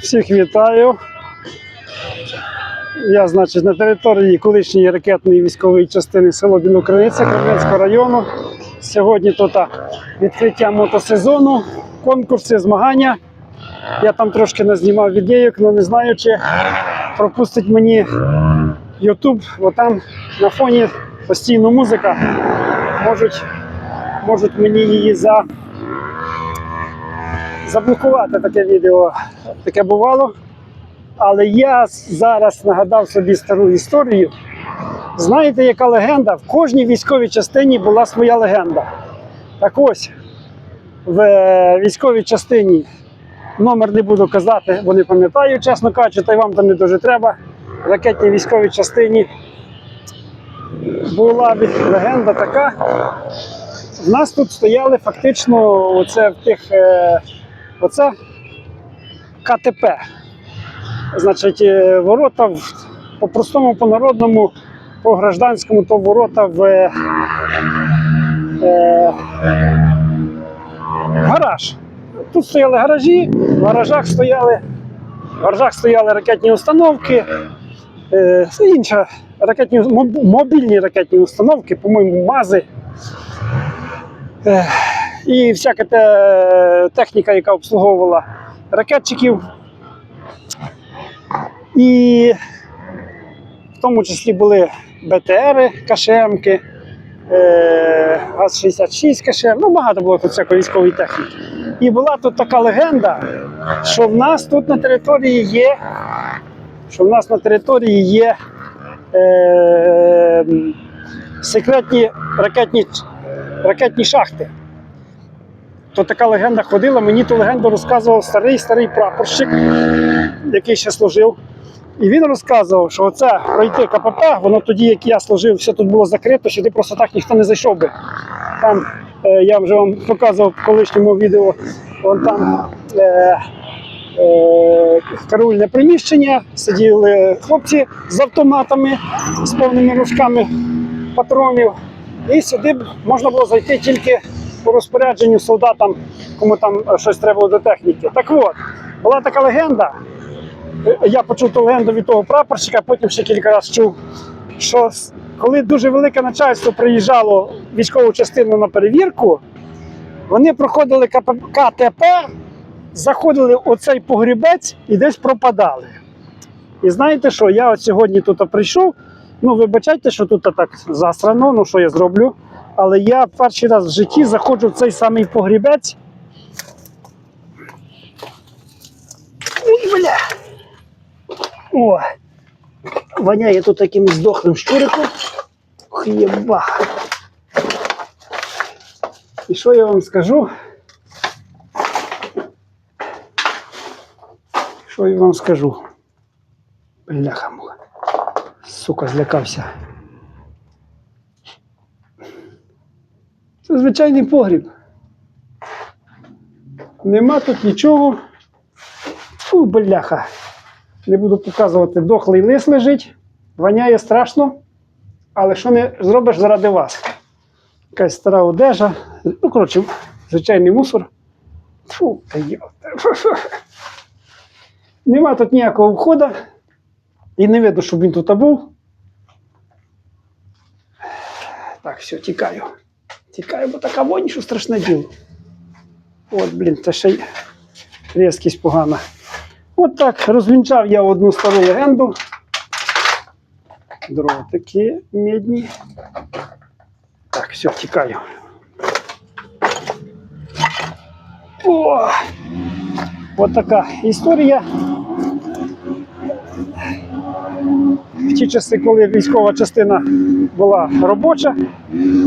Всіх вітаю. Я, значить, на території колишньої ракетної військової частини село Білокриниця Кремлівського району. Сьогодні тут відкриття мотосезону, конкурси, змагання. Я там трошки назнімав відеїк, але не знаю, чи пропустить мені YouTube, бо там на фоні постійно музика. Можуть, можуть мені її за, заблокувати таке відео. Таке бувало. Але я зараз нагадав собі стару історію. Знаєте, яка легенда? В кожній військовій частині була своя легенда. Так ось, в військовій частині номер не буду казати, бо не пам'ятаю, чесно кажучи, та й вам там не дуже треба. В ракетній військовій частині була легенда така. В нас тут стояли фактично оце в тих, е, оце КТП. Значить, е, ворота в, по-простому, по-народному, по гражданському, то ворота в е, е, гараж. Тут стояли гаражі, в гаражах стояли, в гаражах стояли ракетні установки, е, інша ракетні, мобільні ракетні установки, по-моєму, МАЗи. Е, і всяка те, техніка, яка обслуговувала ракетчиків. І в тому числі були БТРи, КШМки, е, ГАЗ-66 КШМ, ну багато було тут всякої військової техніки. І була тут така легенда, що в нас тут на території є, що в нас на території є е, секретні ракетні, ракетні шахти. То така легенда ходила, мені ту легенду розказував старий старий прапорщик, який ще служив. І він розказував, що оце пройти КПП, воно тоді, як я служив, все тут було закрито, сюди просто так ніхто не зайшов би. Там е, я вже вам показував в колишньому відео, вон там е, е, караульне приміщення, сиділи хлопці з автоматами, з повними рушками патронів. І сюди можна було зайти тільки по розпорядженню солдатам, кому там е, щось треба до техніки. Так от, була така легенда. Е, Я почув ту легенду від того прапорщика, потім ще кілька разів чув, що коли дуже велике начальство приїжджало військову частину на перевірку, вони проходили КТП, заходили у цей погрібець і десь пропадали. І знаєте що? Я от сьогодні тут прийшов. Ну, вибачайте, що тут так засрано, ну що я зроблю. Але я перший раз в житті заходжу в цей самий погрібець. Ой, бля. О, воняє тут таким здохлим щуриком. Ох, єбах. І що я вам скажу? Що я вам скажу? Бляха муха. Сука, злякався. Звичайний погріб. Нема тут нічого. Фу, бляха. Не буду показувати, дохлий лис лежить, воняє страшно, але що не зробиш заради вас? Якась стара одежа. Ну, коротше, звичайний мусор. Фу, та. Нема тут ніякого входу. І не видно, щоб він тут був. Так, все, тікаю. Тікаю, бо така вонь, що страшне діло. От, блін, це ще й різкість погана. От так розвінчав я одну стару легенду. Дротики медні. Так, все, тікаю. О! От така історія. В ті часи, коли військова частина була робоча,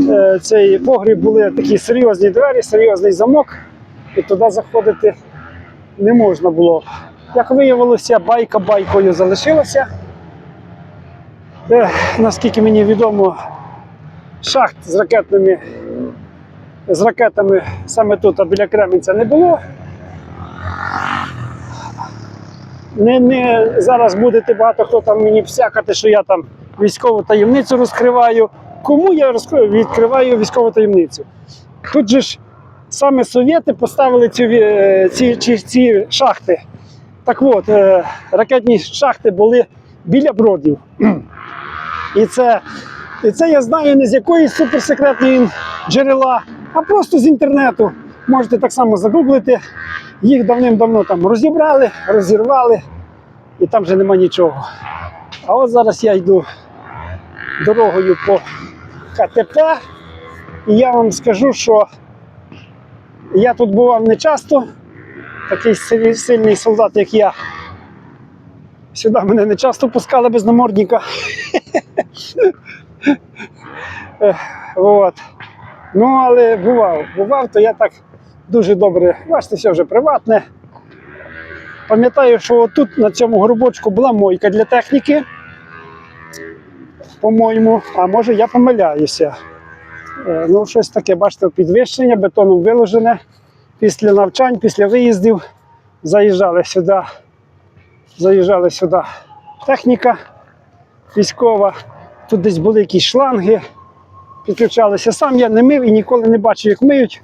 е, цей погріб були такі серйозні двері, серйозний замок, і туди заходити не можна було. Як виявилося, байка байкою залишилася. Наскільки мені відомо, шахт з ракетними з ракетами саме тут, а біля Кременця, не було. Не, не зараз будете багато хто там мені всякати, що я там військову таємницю розкриваю. Кому я розкриваю? відкриваю військову таємницю? Тут же ж саме совєти поставили ці, ці, ці, ці шахти Так от, е, ракетні шахти були біля бродів. І це, і це я знаю не з якоїсь суперсекретної джерела, а просто з інтернету. Можете так само загуглити. Їх давним-давно там розібрали, розірвали, і там вже нема нічого. А от зараз я йду дорогою по КТП, і я вам скажу, що я тут бував не часто, такий сильний солдат, як я. Сюди мене не часто пускали без намордника. От. Ну, але бував. Бував, то я так дуже добре. Бачите, все вже приватне. Пам'ятаю, що тут на цьому горбочку була мойка для техніки. По-моєму, а може я помиляюся. Е, Ну, щось таке, бачите, підвищення, бетоном виложене. Після навчань, після виїздів заїжджали сюди. Заїжджали сюди техніка військова. Тут десь були якісь шланги, підключалися. Сам я не мив і ніколи не бачив, як миють.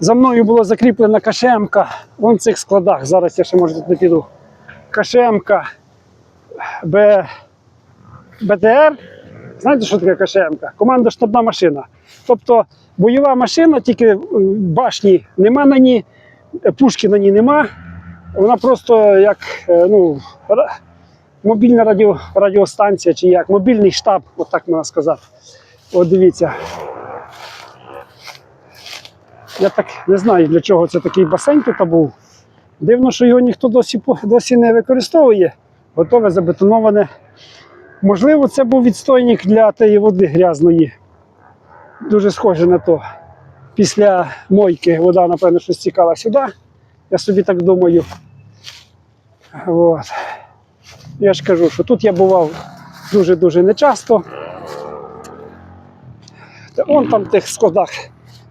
За мною була закріплена кашемка вон в цих складах. Зараз я ще може тут не піду. Кашемка Б... БТР. Знаєте, що таке кашемка? Команда штабна машина. Тобто бойова машина, тільки е, башні нема на ній, пушки на ній нема. Вона просто як е, ну, мобільна радіо, радіостанція чи як, мобільний штаб, от можна сказати. От дивіться. Я так не знаю, для чого це такий басейн тут був. Дивно, що його ніхто досі, досі не використовує. Готове забетоноване. Можливо, це був відстойник для тієї води грязної. Дуже схоже на то. Після мойки вода, напевно, що стікала сюди. Я собі так думаю. От. Я ж кажу, що тут я бував дуже-дуже нечасто. Та вон там в тих складах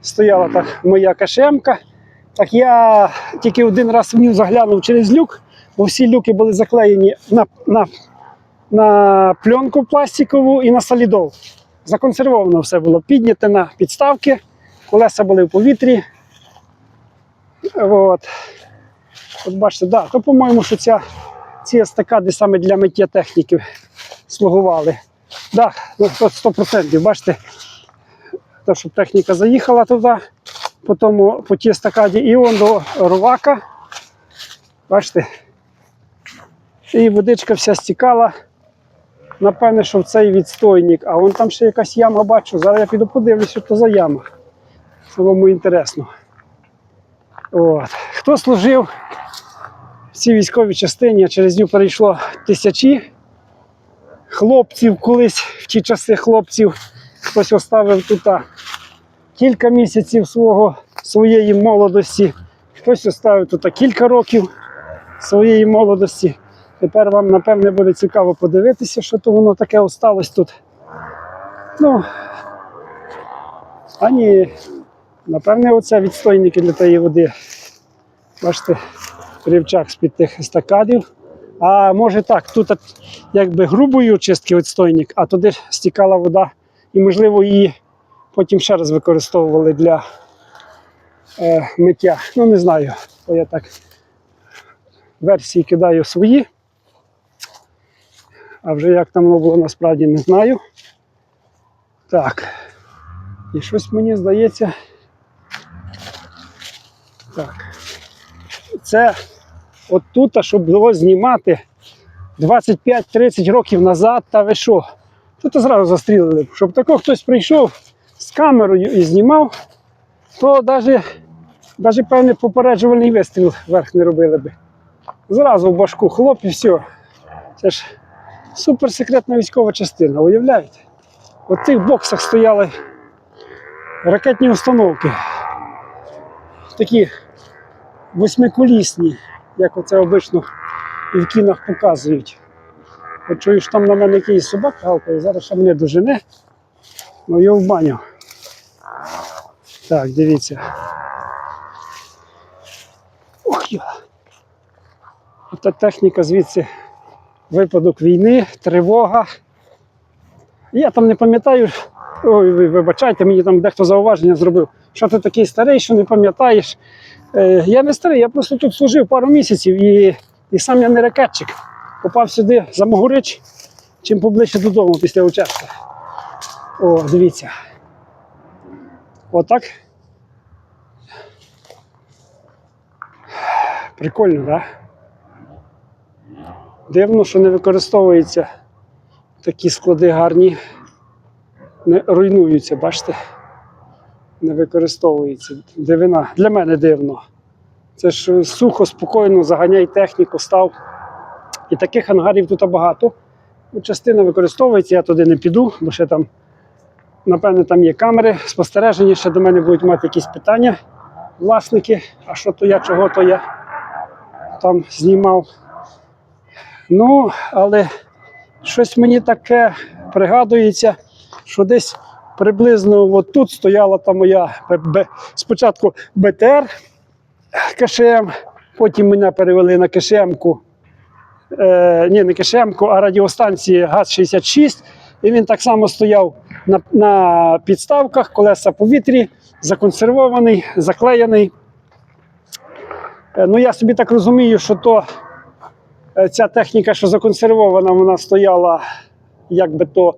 стояла так моя кашемка. Так я тільки один раз в нього заглянув через люк, бо всі люки були заклеєні на, на, на пленку пластикову і на солідол. Законсервовано все було. Підняте на підставки, колеса були в повітрі. От. От бачите, да, то, по-моєму, що ця, ці естакади саме для миття техніки слугували. Да, ну, 100%, бачите, то, щоб техніка заїхала туди, потім по тій естакаді і он до рвака. Бачите? І водичка вся стікала. Напевне, що в цей відстойник, а вон там ще якась яма бачу. Зараз я піду подивлюся, що то за яма. Самому інтересно. От. Хто служив в цій військовій частині, а через нього перейшло тисячі хлопців колись в ті часи хлопців. Хтось оставив тут кілька місяців свого, своєї молодості, хтось оставив тут кілька років своєї молодості. Тепер вам, напевне, буде цікаво подивитися, що то воно таке осталось тут. Ну, а ні, напевне, оце відстойники для тієї води. Бачите, рівчак з-під тих естакадів. А може так, тут якби грубої очистки відстойник, а туди стікала вода, і, можливо, її потім ще раз використовували для е, миття. Ну, не знаю, бо я так версії кидаю свої. А вже як там воно було насправді не знаю. Так. І щось мені здається. Так. Це от тут, щоб було знімати 25-30 років назад, та ви що? Тут зразу застрілили. Щоб тако хтось прийшов з камерою і знімав, то навіть, навіть певний попереджувальний вистріл вверх не робили би. Зразу в башку хлоп і все. Це ж суперсекретна військова частина, уявляєте? В цих боксах стояли ракетні установки. Такі восьмиколісні, як оце обично і в кінах показують. От чую, що там на мене якийсь собак галкає, зараз ще мене дожене, ну його в баню. Так, дивіться. Ох йо. Ота техніка звідси випадок війни, тривога. Я там не пам'ятаю, Ой, ви вибачайте, мені там дехто зауваження зробив. Що ти такий старий, що не пам'ятаєш? Е, я не старий, я просто тут служив пару місяців і, і сам я не ракетчик. Попав сюди за Могорич, чим поближче додому після участка. О, дивіться. Отак. Прикольно, так? Да? Дивно, що не використовуються такі склади гарні, не руйнуються, бачите? Не використовується. Дивина. Для мене дивно. Це ж сухо, спокійно, заганяй техніку, став. І таких ангарів тут багато. Ну, Частина використовується, я туди не піду, бо ще там, напевне, там є камери, спостереження, ще до мене будуть мати якісь питання. Власники, а що то я, чого то я там знімав. Ну, але щось мені таке пригадується, що десь приблизно тут стояла та моя спочатку БТР КШМ, потім мене перевели на КШМ-ку. Е, ні, не КШМ-ку, а радіостанції ГАЗ-66. І він так само стояв на, на підставках, колеса повітрі, законсервований, заклеєний. Е, ну, я собі так розумію, що то ця техніка, що законсервована, вона стояла як би то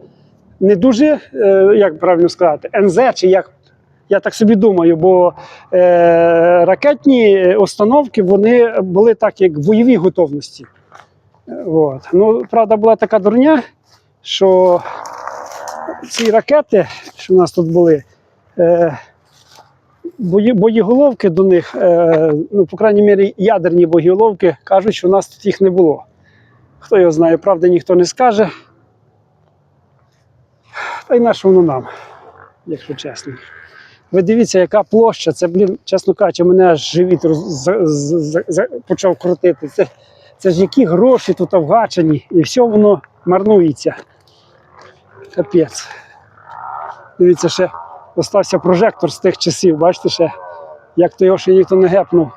не дуже, е, як правильно сказати, НЗ чи як. Я так собі думаю, бо е, ракетні установки вони були так, як в бойовій готовності. Е, От. Ну, правда, була така дурня, що ці ракети, що в нас тут були, е, боєголовки до них, е, ну, по крайній мірі, ядерні боєголовки, кажуть, що в нас тут їх не було. Хто його знає, правда, ніхто не скаже. Та й на що воно нам, якщо чесно. Ви дивіться, яка площа. Це, блін, чесно кажучи, мене аж живіт роз, з, з, з, з- почав крутити. Це, це ж які гроші тут вгачені, і все воно марнується. Капець. Дивіться, ще остався прожектор з тих часів, бачите ще, як то його ще ніхто не гепнув.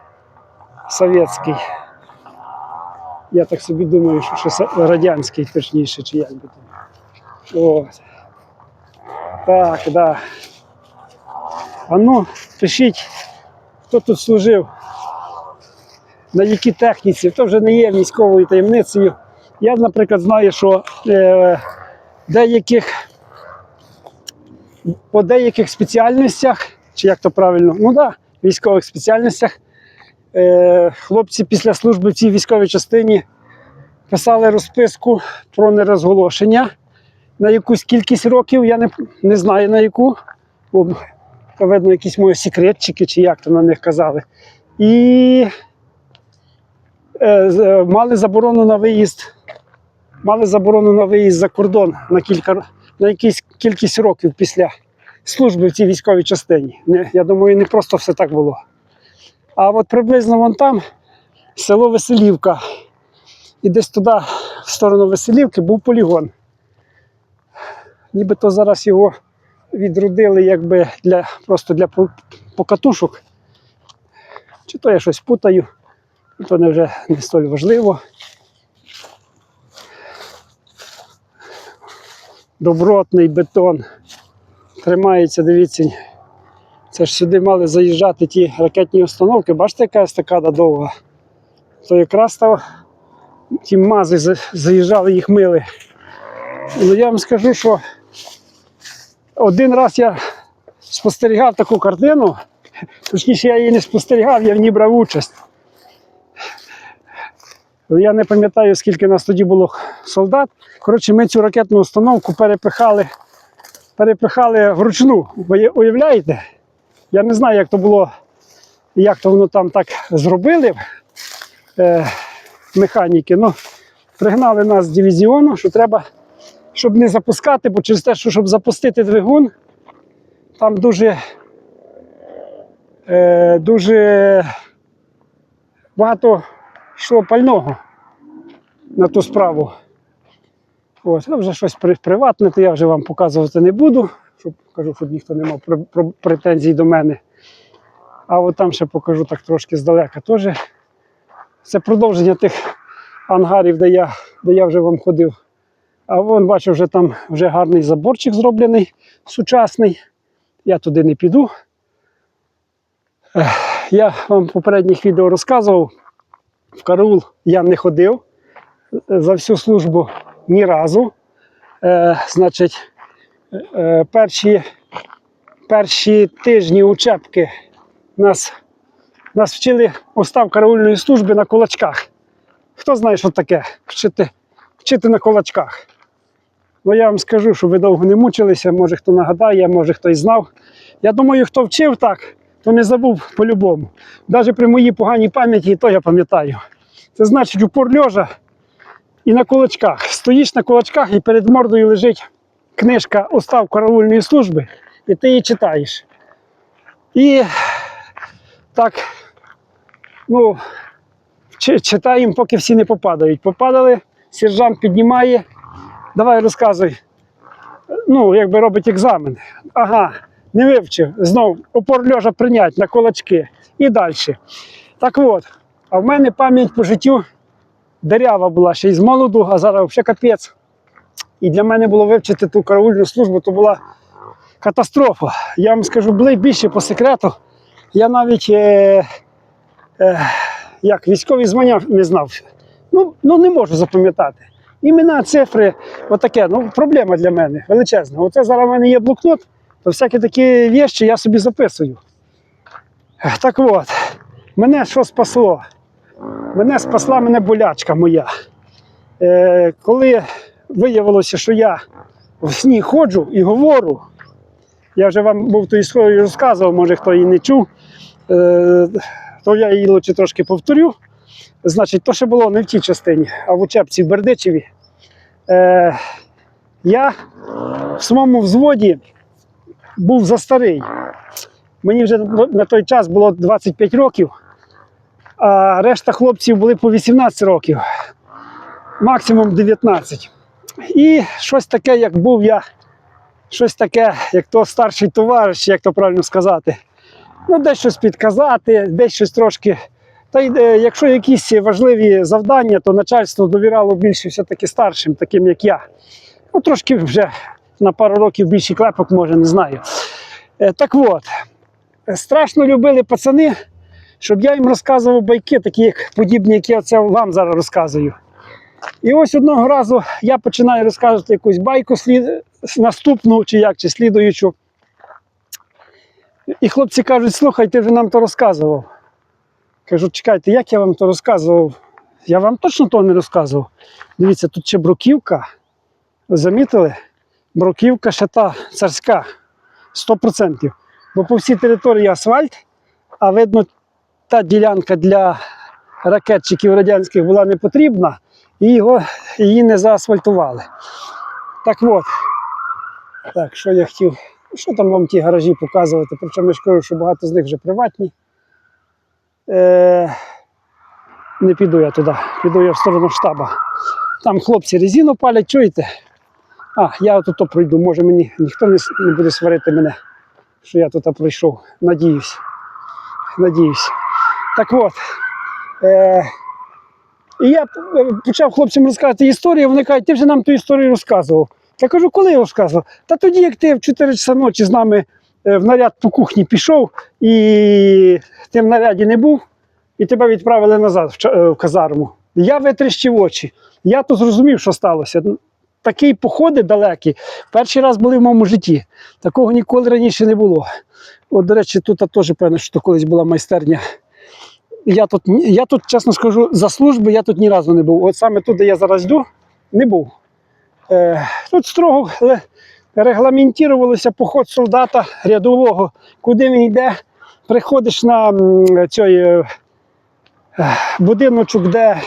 Совєтський. Я так собі думаю, що ще радянський, точніше, чи як би там. От. Так, да. А ну, пишіть, хто тут служив, на якій техніці, то вже не є військовою таємницею. Я, наприклад, знаю, що е, деяких, по деяких спеціальностях, чи як то правильно, ну да, військових спеціальностях, е, хлопці після служби в цій військовій частині писали розписку про нерозголошення на якусь кількість років, я не, не знаю на яку. Бо, видно, якісь мої секретчики, чи як то на них казали. І е, е, мали заборону на виїзд. Мали заборону на виїзд за кордон на кілька на якусь кількість років після служби в цій військовій частині. Я думаю, не просто все так було. А от приблизно вон там село Веселівка. І десь туди, в сторону Веселівки, був полігон. Нібито зараз його відродили якби для, просто для покатушок. Чи то я щось путаю, то не вже не столь важливо. Добротний бетон. Тримається, дивіться. Це ж сюди мали заїжджати ті ракетні установки. Бачите, яка естакада довга? То якраз там ті мази заїжджали, їх мили. Ну я вам скажу, що один раз я спостерігав таку картину, точніше, я її не спостерігав, я в ній брав участь. Я не пам'ятаю, скільки нас тоді було солдат. Коротше, ми цю ракетну установку перепихали, перепихали вручну. Ви уявляєте? Я не знаю, як то було, як то воно там так зробили е, механіки. Ну, пригнали нас з дивізіону, що треба щоб не запускати, бо через те, що щоб запустити двигун, там дуже, е, дуже багато йшло пального на ту справу. От, ну, вже щось при- приватне, то я вже вам показувати не буду, щоб кажу, щоб ніхто не мав пр- пр- претензій до мене. А от там ще покажу так трошки здалека теж. Це продовження тих ангарів, де я, де я вже вам ходив А вон бачу, вже там вже гарний заборчик зроблений, сучасний. Я туди не піду. Я вам в попередніх відео розказував, в караул я не ходив за всю службу ні разу. Е, значить, е, перші, перші тижні учебки нас, нас вчили устав караульної служби на кулачках. Хто знає, що таке вчити, вчити на кулачках? Ну, я вам скажу, що ви довго не мучилися, може хто нагадає, може хтось знав. Я думаю, хто вчив так, то не забув по-любому. Навіть при моїй поганій пам'яті, і то я пам'ятаю. Це значить упор льожа і на кулачках. Стоїш на кулачках і перед мордою лежить книжка Устав караульної служби, і ти її читаєш. І так, ну, читаємо, поки всі не попадають. Попадали, сержант піднімає. Давай розказуй. Ну, якби робить екзамен. Ага, не вивчив. Знов опор льожа прийнять на кулачки. І далі. Так от, а в мене пам'ять по життю дерява була ще й з молоду, а зараз взагалі капець. І для мене було вивчити ту караульну службу, то була катастрофа. Я вам скажу більше по секрету. Я навіть е, е, як військові звання не знав. Ну, ну не можу запам'ятати. Імена, цифри, отаке. Ну, проблема для мене величезна. Оце зараз в мене є блокнот, то всякі такі вещі я собі записую. Так от, мене що спасло? Мене спасла мене болячка моя. Е, коли виявилося, що я в сні ходжу і говорю, я вже вам був ту історію розказував, може хто її не чув, е, то я її лучше трошки повторю. Значить, то ще було не в тій частині, а в учебці в Бердичеві. Е, я в своєму взводі був за старий. Мені вже на той час було 25 років, а решта хлопців були по 18 років, максимум 19. І щось таке, як був я, щось таке, як то старший товариш, як то правильно сказати. Ну, десь щось підказати, десь щось трошки. Та й е, якщо якісь важливі завдання, то начальство довіряло більше все-таки старшим, таким як я. Ну, трошки вже на пару років більший клепок, може, не знаю. Е, Так от, страшно любили пацани, щоб я їм розказував байки, такі як подібні, які я це вам зараз розказую. І ось одного разу я починаю розказувати якусь байку слід... наступну, чи як, чи слідуючу. І хлопці кажуть, слухай, ти вже нам то розказував. Кажу, чекайте, як я вам то розказував? Я вам точно то не розказував. Дивіться, тут ще бруківка. Ви замітили? Бруківка ще та царська. 100%. Бо по всій території асфальт, а видно, та ділянка для ракетчиків радянських була не потрібна, і його, її не заасфальтували. Так от. Так, що я хотів. Що там вам ті гаражі показувати? Причому я ж кажу, що багато з них вже приватні. Е, не піду я туди, піду я в сторону штаба. Там хлопці резину палять, чуєте? А, я тут пройду, може мені ніхто не, буде сварити мене, що я тут пройшов. Надіюсь. Надіюсь. Так от. Е, і я е, почав хлопцям розказувати історію, вони кажуть, ти вже нам ту історію розказував. Я кажу, коли я розказував? Та тоді, як ти в 4 часа ночі з нами е, в наряд по кухні пішов, і ти в наряді не був, і тебе відправили назад в, е, в казарму. Я витріщив очі. Я то зрозумів, що сталося. Такі походи далекі перший раз були в моєму житті. Такого ніколи раніше не було. От, до речі, тут теж певно, що колись була майстерня. Я тут, я тут, чесно скажу, за служби я тут ні разу не був. От саме тут, де я зараз йду, не був. Е, тут строго регламентувалося поход солдата рядового, куди він йде. Приходиш на цей е, е, будиночок, де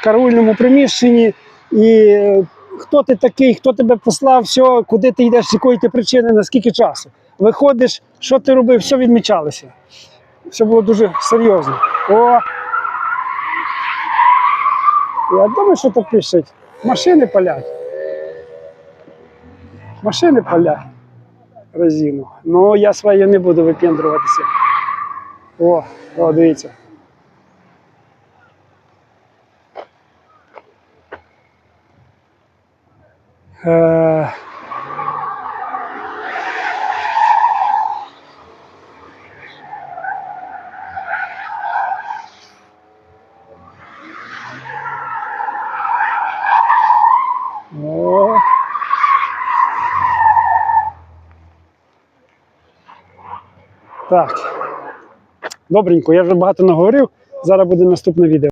в караульному приміщенні, і е, хто ти такий, хто тебе послав, все, куди ти йдеш, з якої ти причини, на скільки часу. Виходиш, що ти робив, все відмічалося. Все було дуже серйозно. О! Я думаю, що то пишуть. Машини палять. Машини палять. Резину. Ну, я своє не буду випендруватися. О, о, дивіться. Е, Так. Добренько, я вже багато наговорив. Зараз буде наступне відео.